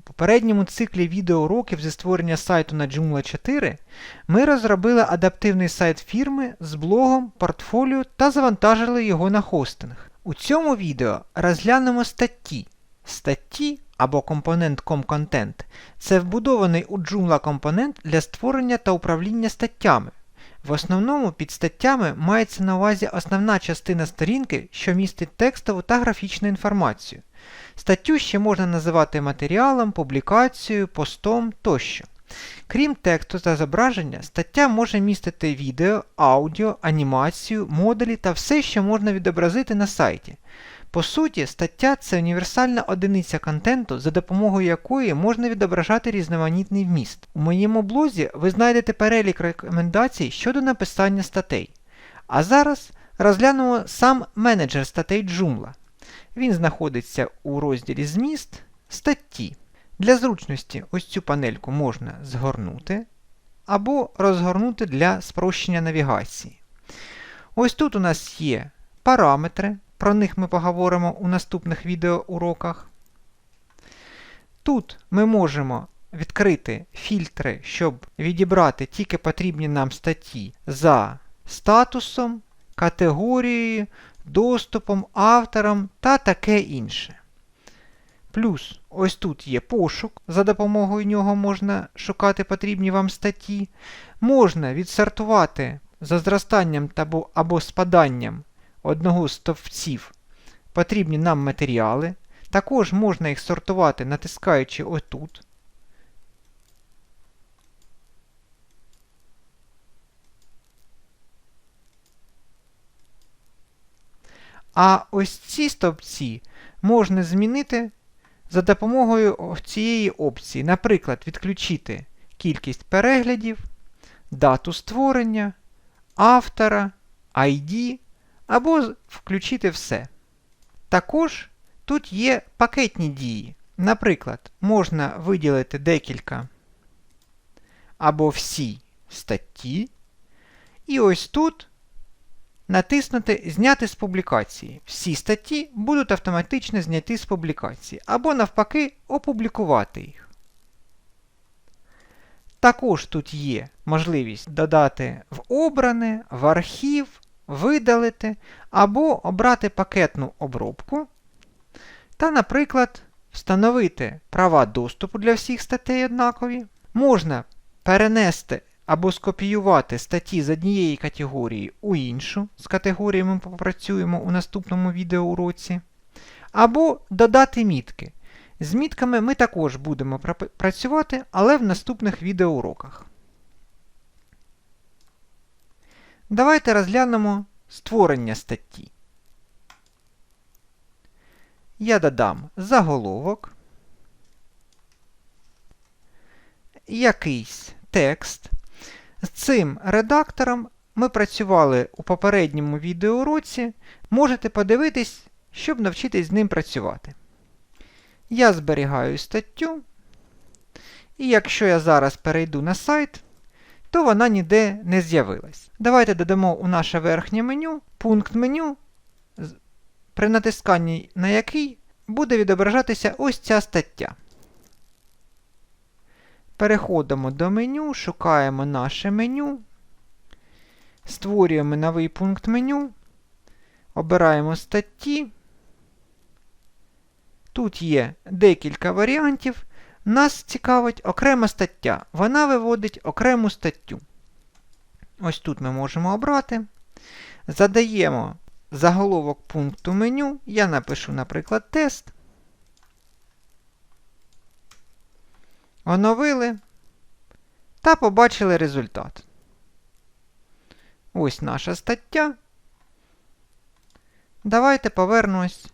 У попередньому циклі відеоуроків зі створення сайту на Joomla 4 ми розробили адаптивний сайт фірми з блогом, портфоліо та завантажили його на хостинг. У цьому відео розглянемо статті. Статті або компонент ComContent – це вбудований у Joomla компонент для створення та управління статтями. В основному під статтями мається на увазі основна частина сторінки, що містить текстову та графічну інформацію. Статтю ще можна називати матеріалом, публікацією, постом тощо. Крім тексту та зображення, стаття може містити відео, аудіо, анімацію, модулі та все, що можна відобразити на сайті. По суті, стаття це універсальна одиниця контенту, за допомогою якої можна відображати різноманітний вміст. У моєму блозі ви знайдете перелік рекомендацій щодо написання статей. А зараз розглянемо сам менеджер статей Joomla. Він знаходиться у розділі Зміст статті. Для зручності ось цю панельку можна згорнути або розгорнути для спрощення навігації. Ось тут у нас є параметри, про них ми поговоримо у наступних відеоуроках. Тут ми можемо відкрити фільтри, щоб відібрати тільки потрібні нам статті за статусом, категорією, доступом, автором та таке інше. Плюс ось тут є пошук, за допомогою нього можна шукати потрібні вам статті. Можна відсортувати за зростанням або спаданням одного з стовпців потрібні нам матеріали. Також можна їх сортувати, натискаючи отут. А ось ці стовпці можна змінити за допомогою цієї опції. Наприклад, відключити кількість переглядів, дату створення, автора, ID або включити все. Також тут є пакетні дії. Наприклад, можна виділити декілька або всі статті. І ось тут натиснути Зняти з публікації. Всі статті будуть автоматично зняті з публікації, або навпаки опублікувати їх. Також тут є можливість додати в обране, в архів, видалити, або обрати пакетну обробку та, наприклад, встановити права доступу для всіх статей однакові. Можна перенести або скопіювати статті з однієї категорії у іншу, з категоріями ми попрацюємо у наступному відеоуроці, або додати мітки. З мітками ми також будемо працювати, але в наступних відеоуроках. Давайте розглянемо створення статті. Я додам заголовок, якийсь текст. З цим редактором ми працювали у попередньому відеоуроці. Можете подивитись, щоб навчитись з ним працювати. Я зберігаю статтю. І якщо я зараз перейду на сайт, то вона ніде не з'явилась. Давайте додамо у наше верхнє меню пункт меню, при натисканні на який буде відображатися ось ця стаття. Переходимо до меню, шукаємо наше меню, створюємо новий пункт меню, обираємо статті. Тут є декілька варіантів. Нас цікавить окрема стаття. Вона виводить окрему статтю. Ось тут ми можемо обрати. Задаємо заголовок пункту меню. Я напишу, наприклад, тест. Оновили та побачили результат. Ось наша стаття. Давайте повернемось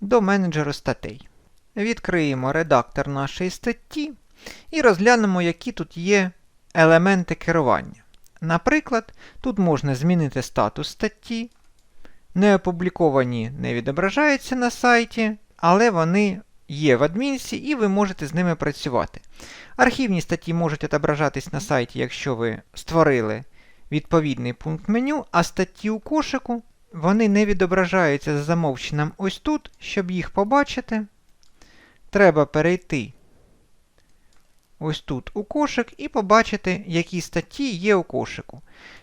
до менеджеру статей. Відкриємо редактор нашої статті. і розглянемо, які тут є елементи керування. Наприклад, тут можна змінити статус статті. Не опубліковані не відображаються на сайті, але вони є в адмінсі і ви можете з ними працювати. Архівні статті можуть відображатись на сайті, якщо ви створили відповідний пункт меню, а статті у кошику вони не відображаються за замовченням ось тут, щоб їх побачити. Треба перейти ось тут у кошик і побачити, які статті є у кошику.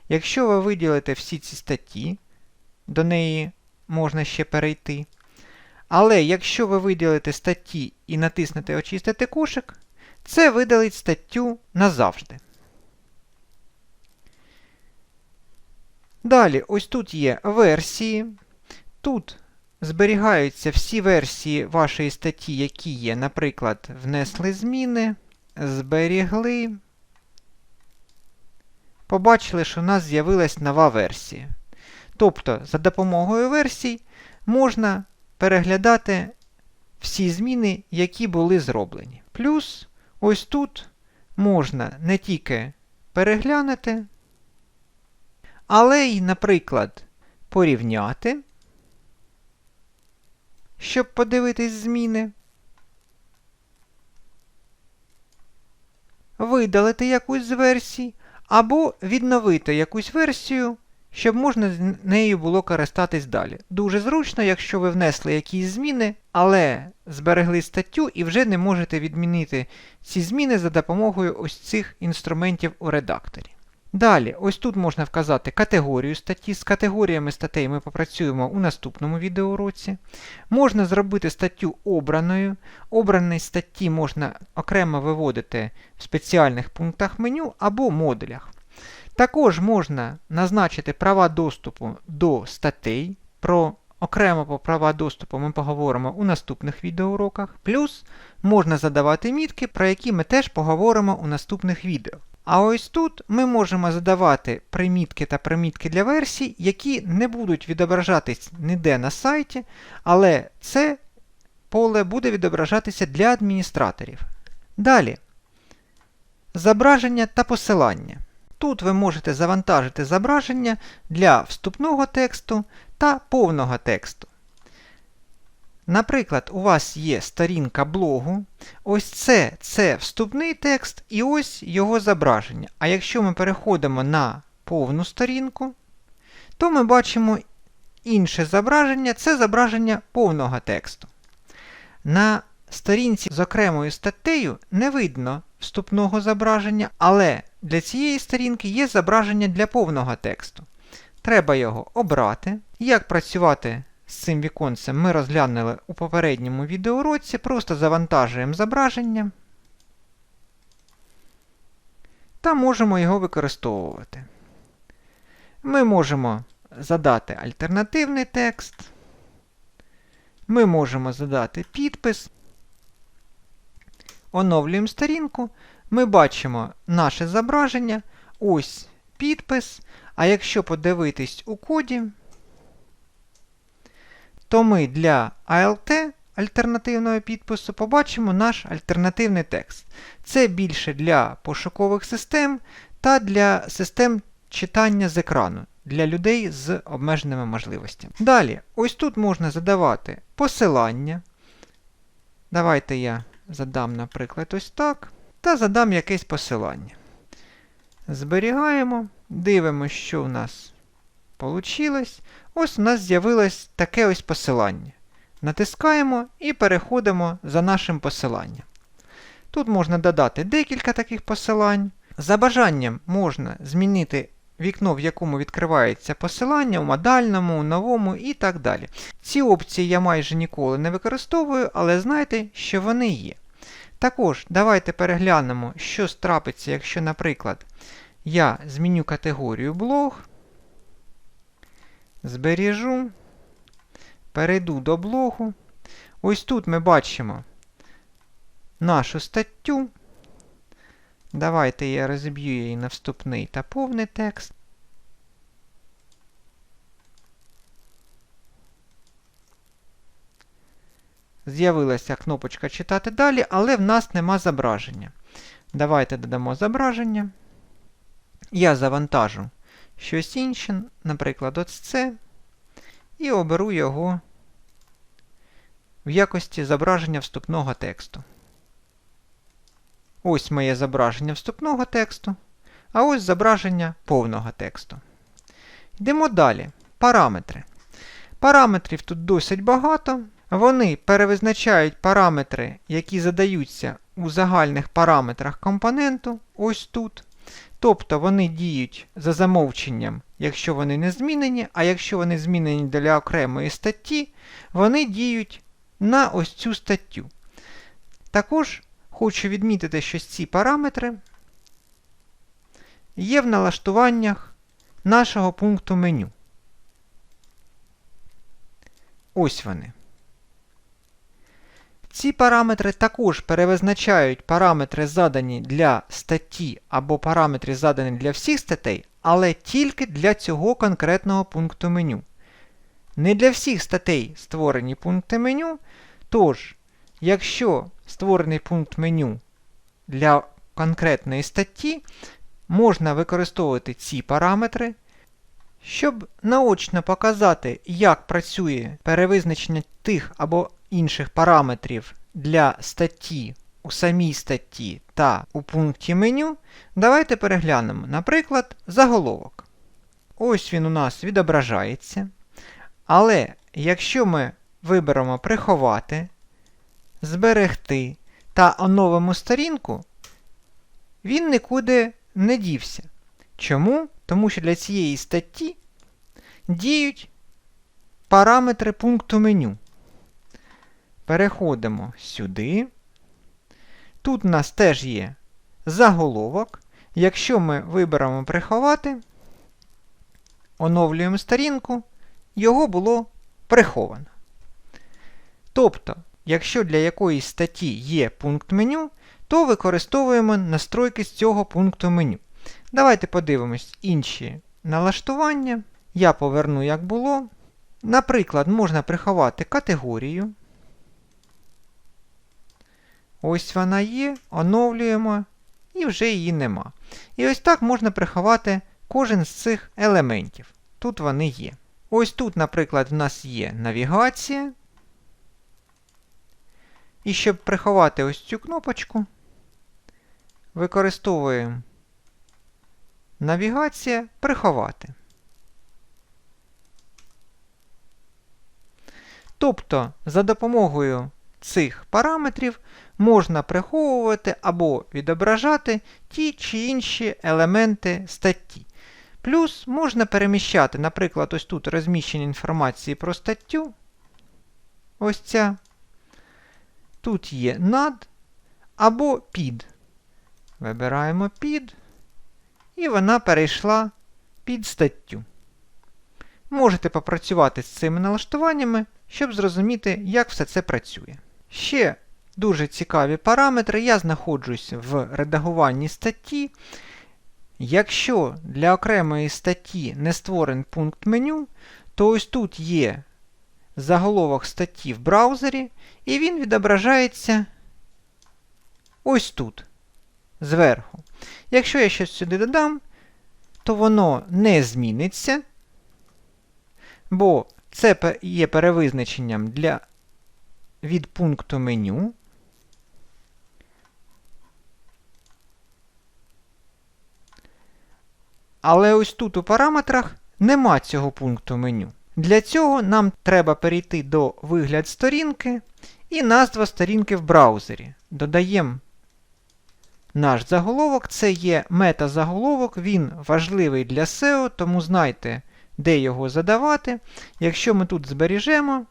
Якщо ви виділите всі ці статті, до неї можна ще перейти. Але якщо ви виділите статті і натиснете Очистити кошик, це видалить статтю назавжди. Далі, ось тут є версії. Тут зберігаються всі версії вашої статті, які є, наприклад, внесли зміни, зберігли. Побачили, що у нас з'явилась нова версія. Тобто, за допомогою версій можна переглядати всі зміни, які були зроблені. Плюс ось тут можна не тільки переглянути, але й, наприклад, порівняти, щоб подивитись зміни, видалити якусь з версій, або відновити якусь версію, щоб можна з нею було користатись далі. Дуже зручно, якщо ви внесли якісь зміни, але зберегли статтю і вже не можете відмінити ці зміни за допомогою ось цих інструментів у редакторі. Далі, ось тут можна вказати категорію статті. З категоріями статей ми попрацюємо у наступному відеоуроці. Можна зробити статтю обраною. Обрані статті можна окремо виводити в спеціальних пунктах меню або модулях. Також можна назначити права доступу до статей. Про окремо по права доступу ми поговоримо у наступних відеоуроках. Плюс можна задавати мітки, про які ми теж поговоримо у наступних відео. А ось тут ми можемо задавати примітки та примітки для версій, які не будуть відображатись ніде на сайті, але це поле буде відображатися для адміністраторів. Далі. Зображення та посилання. Тут ви можете завантажити зображення для вступного тексту та повного тексту. Наприклад, у вас є сторінка блогу, ось це це вступний текст і ось його зображення. А якщо ми переходимо на повну сторінку, то ми бачимо інше зображення це зображення повного тексту. На сторінці з окремою статтею не видно вступного зображення, але для цієї сторінки є зображення для повного тексту. Треба його обрати. Як працювати з цим віконцем ми розглянули у попередньому відеоуроці, просто завантажуємо зображення та можемо його використовувати. Ми можемо задати альтернативний текст, ми можемо задати підпис, оновлюємо сторінку, ми бачимо наше зображення, ось підпис, а якщо подивитись у коді, то ми для ALT альтернативного підпису побачимо наш альтернативний текст. Це більше для пошукових систем та для систем читання з екрану для людей з обмеженими можливостями. Далі, ось тут можна задавати посилання. Давайте я задам, наприклад, ось так. Та задам якесь посилання. Зберігаємо, дивимося, що у нас вийшло. Ось у нас з'явилось таке ось посилання. Натискаємо і переходимо за нашим посиланням. Тут можна додати декілька таких посилань. За бажанням можна змінити вікно, в якому відкривається посилання, у модальному, у новому і так далі. Ці опції я майже ніколи не використовую, але знайте, що вони є. Також давайте переглянемо, що страпиться, якщо, наприклад, я зміню категорію блог. Збережу, перейду до блогу. Ось тут ми бачимо нашу статтю. Давайте я розіб'ю її на вступний та повний текст. З'явилася кнопочка Читати далі, але в нас нема зображення. Давайте додамо зображення. Я завантажу щось інше, наприклад, ось це, і оберу його в якості зображення вступного тексту. Ось моє зображення вступного тексту, а ось зображення повного тексту. Йдемо далі. Параметри. Параметрів тут досить багато. Вони перевизначають параметри, які задаються у загальних параметрах компоненту, ось тут. Тобто вони діють за замовченням, якщо вони не змінені, а якщо вони змінені для окремої статті, вони діють на ось цю статтю. Також хочу відмітити, що ці параметри є в налаштуваннях нашого пункту меню. Ось вони. Ці параметри також перевизначають параметри, задані для статті або параметри, задані для всіх статей, але тільки для цього конкретного пункту меню. Не для всіх статей створені пункти меню, тож, якщо створений пункт меню для конкретної статті, можна використовувати ці параметри, щоб наочно показати, як працює перевизначення тих або інших параметрів для статті у самій статті та у пункті меню, давайте переглянемо, наприклад, заголовок. Ось він у нас відображається. Але якщо ми виберемо приховати, зберегти та оновимо сторінку, він нікуди не дівся. Чому? Тому що для цієї статті діють параметри пункту меню. Переходимо сюди. Тут у нас теж є заголовок. Якщо ми виберемо приховати, оновлюємо сторінку, його було приховано. Тобто, якщо для якоїсь статті є пункт меню, то використовуємо настройки з цього пункту меню. Давайте подивимось інші налаштування. Я поверну, як було. Наприклад, можна приховати категорію. Ось вона є, оновлюємо, і вже її нема. І ось так можна приховати кожен з цих елементів. Тут вони є. Ось тут, наприклад, в нас є навігація. І щоб приховати ось цю кнопочку, використовуємо навігація приховати. Тобто, за допомогою цих параметрів можна приховувати або відображати ті чи інші елементи статті. Плюс можна переміщати, наприклад, ось тут розміщення інформації про статтю. Ось ця. Тут є над або під. Вибираємо під, і вона перейшла під статтю. Можете попрацювати з цими налаштуваннями, щоб зрозуміти, як все це працює. Ще дуже цікаві параметри. Я знаходжусь в редагуванні статті. Якщо для окремої статті не створений пункт меню, то ось тут є заголовок статті в браузері, і він відображається ось тут, зверху. Якщо я щось сюди додам, то воно не зміниться, бо це є перевизначенням для від пункту меню. Але ось тут у параметрах нема цього пункту меню. Для цього нам треба перейти до вигляд сторінки і назва сторінки в браузері. Додаємо наш заголовок, це є мета-заголовок, він важливий для SEO, тому знайте, де його задавати. Якщо ми тут збережемо,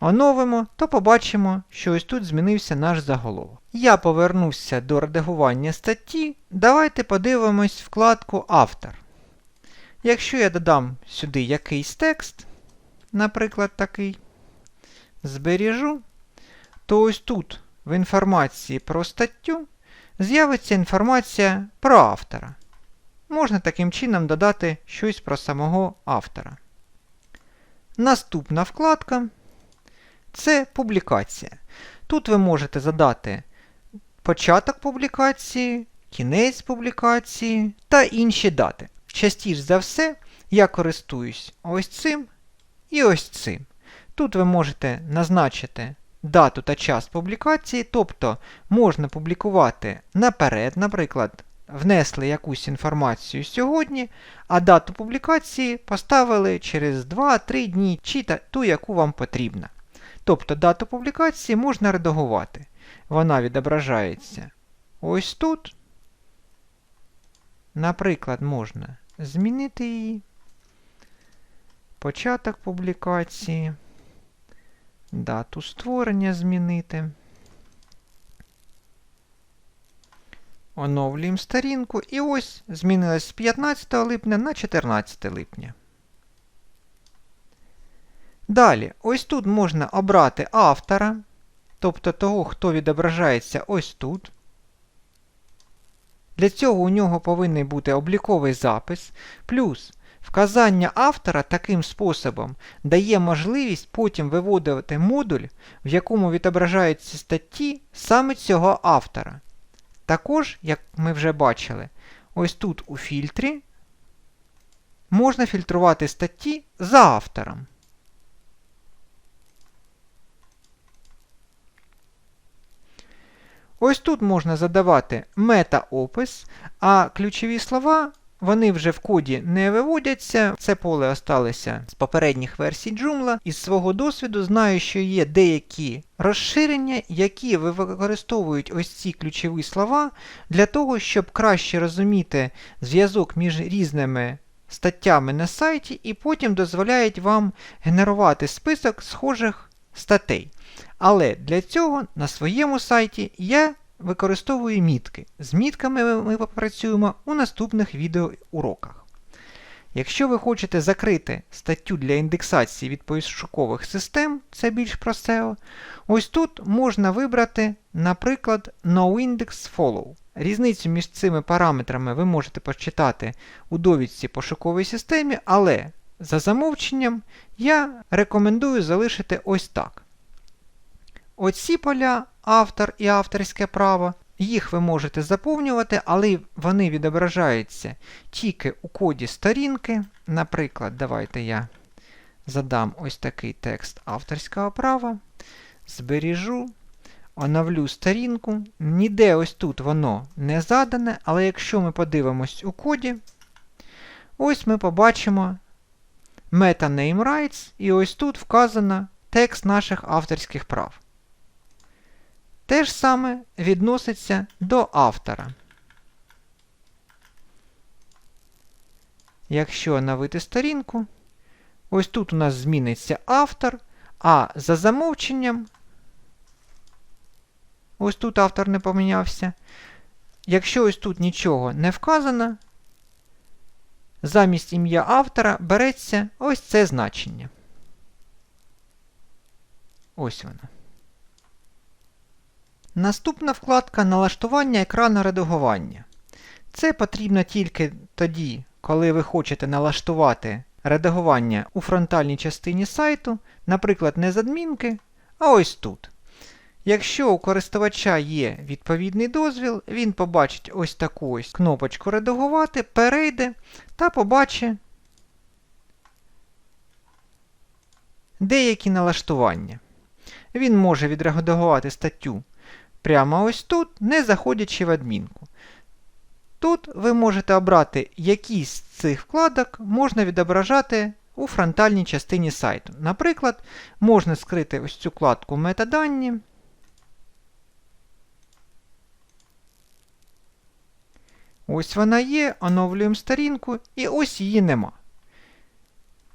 оновимо, то побачимо, що ось тут змінився наш заголовок. Я повернувся до редагування статті. Давайте подивимось вкладку Автор. Якщо я додам сюди якийсь текст, наприклад, такий, збережу, то ось тут в інформації про статтю з'явиться інформація про автора. Можна таким чином додати щось про самого автора. Наступна вкладка. це публікація. Тут ви можете задати початок публікації, кінець публікації та інші дати. Частіше за все, я користуюсь ось цим і ось цим. Тут ви можете назначити дату та час публікації, тобто можна публікувати наперед, наприклад, внесли якусь інформацію сьогодні, а дату публікації поставили через 2-3 дні чи ту, яку вам потрібно. Тобто дату публікації можна редагувати. Вона відображається ось тут. Наприклад, можна змінити її. Початок публікації. Дату створення змінити. Оновлюємо сторінку і ось змінилось з 15 липня на 14 липня. Далі, ось тут можна обрати автора, тобто того, хто відображається ось тут. Для цього у нього повинен бути обліковий запис, плюс вказання автора таким способом дає можливість потім виводити модуль, в якому відображаються статті саме цього автора. Також, як ми вже бачили, ось тут у фільтрі можна фільтрувати статті за автором. Ось тут можна задавати мета-опис, а ключові слова вони вже в коді не виводяться. Це поле осталося з попередніх версій Joomla. Із свого досвіду знаю, що є деякі розширення, які використовують ось ці ключові слова для того, щоб краще розуміти зв'язок між різними статтями на сайті, і потім дозволяють вам генерувати список схожих статей. Але для цього на своєму сайті я використовую мітки. З мітками ми попрацюємо у наступних відеоуроках. Якщо ви хочете закрити статтю для індексації від пошукових систем, це більш про SEO, ось тут можна вибрати, наприклад, NoIndexFollow. Різницю між цими параметрами ви можете почитати у довідці пошукової системі, але за замовченням я рекомендую залишити ось так. Оці поля автор і авторське право. Їх ви можете заповнювати, але вони відображаються тільки у коді сторінки. Наприклад, давайте я задам ось такий текст авторського права, збережу, оновлю сторінку. Ніде ось тут воно не задане, але якщо ми подивимось у коді, ось ми побачимо meta name rights, і ось тут вказано текст наших авторських прав. Те ж саме відноситься до автора. Якщо оновити сторінку, ось тут у нас зміниться автор, а за замовченням, ось тут автор не помінявся. Якщо ось тут нічого не вказано, замість ім'я автора береться ось це значення. Ось воно. Наступна вкладка налаштування екрану редагування. Це потрібно тільки тоді, коли ви хочете налаштувати редагування у фронтальній частині сайту, наприклад, не з адмінки, а ось тут. Якщо у користувача є відповідний дозвіл, він побачить ось таку ось кнопочку редагувати, перейде та побачить деякі налаштування. Він може відредагувати статтю прямо ось тут, не заходячи в адмінку. Тут ви можете обрати, які з цих вкладок можна відображати у фронтальній частині сайту. Наприклад, можна скрити ось цю вкладку метадані. Ось вона є, оновлюємо сторінку, і ось її нема.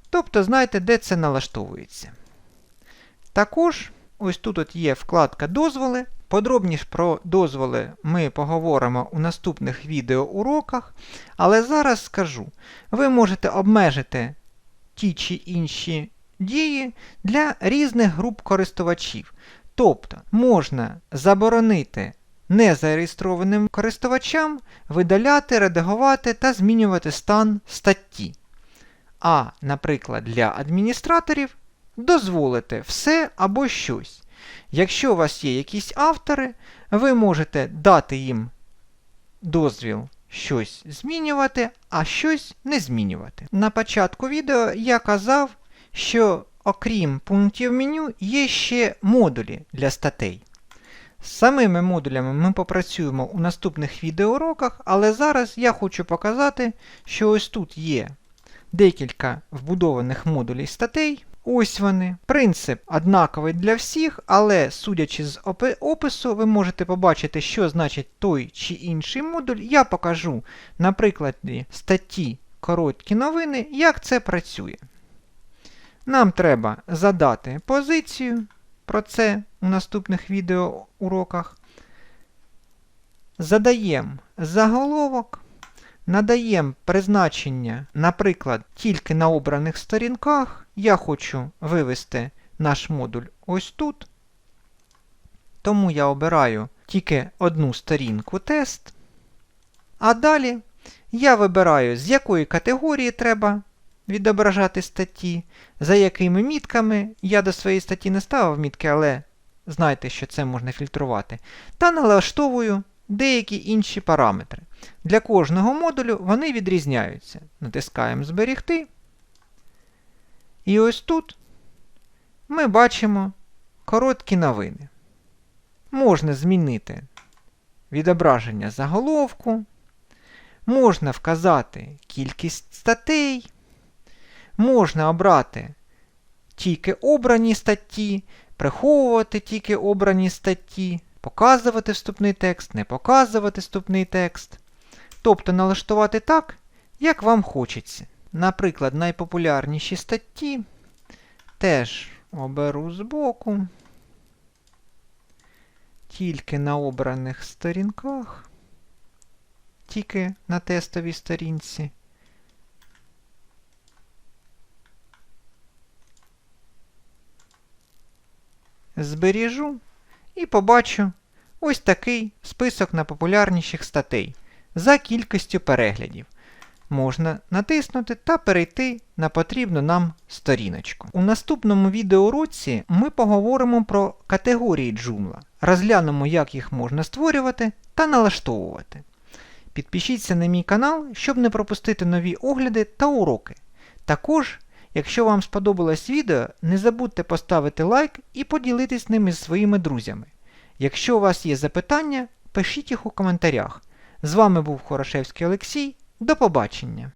Тобто, знаєте, де це налаштовується. Також, ось тут от є вкладка дозволи. Подробніше про дозволи ми поговоримо у наступних відеоуроках, але зараз скажу, ви можете обмежити ті чи інші дії для різних груп користувачів. Тобто можна заборонити незареєстрованим користувачам видаляти, редагувати та змінювати стан статті. А, наприклад, для адміністраторів дозволите все або щось. Якщо у вас є якісь автори, ви можете дати їм дозвіл щось змінювати, а щось не змінювати. На початку відео я казав, що окрім пунктів меню є ще модулі для статей. З самими модулями ми попрацюємо у наступних відеоуроках, але зараз я хочу показати, що ось тут є декілька вбудованих модулей статей. Ось вони. Принцип однаковий для всіх, але судячи з опису, ви можете побачити, що значить той чи інший модуль. Я покажу на прикладі статті короткі новини, як це працює. Нам треба задати позицію про це у наступних відеоуроках. Задаємо заголовок, надаємо призначення, наприклад, тільки на обраних сторінках. Я хочу вивести наш модуль ось тут. Тому я обираю тільки одну сторінку тест. А далі я вибираю, з якої категорії треба відображати статті, за якими мітками. Я до своєї статті не ставив мітки, але знайте, що це можна фільтрувати. Та налаштовую деякі інші параметри. Для кожного модулю вони відрізняються. Натискаємо Зберігти. І ось тут ми бачимо короткі новини. Можна змінити відображення заголовку, можна вказати кількість статей, можна обрати тільки обрані статті, приховувати тільки обрані статті, показувати вступний текст, не показувати вступний текст. Тобто налаштувати так, як вам хочеться. Наприклад, найпопулярніші статті теж оберу збоку. Тільки на обраних сторінках, тільки на тестовій сторінці. Зберіжу і побачу ось такий список найпопулярніших статей за кількістю переглядів. Можна натиснути та перейти на потрібну нам сторіночку. У наступному відеоуроці ми поговоримо про категорії Joomla, розглянемо, як їх можна створювати та налаштовувати. Підпишіться на мій канал, щоб не пропустити нові огляди та уроки. Також, якщо вам сподобалось відео, не забудьте поставити лайк і поділитись ними з своїми друзями. Якщо у вас є запитання, пишіть їх у коментарях. З вами був Хорошевський Олексій. До побачення!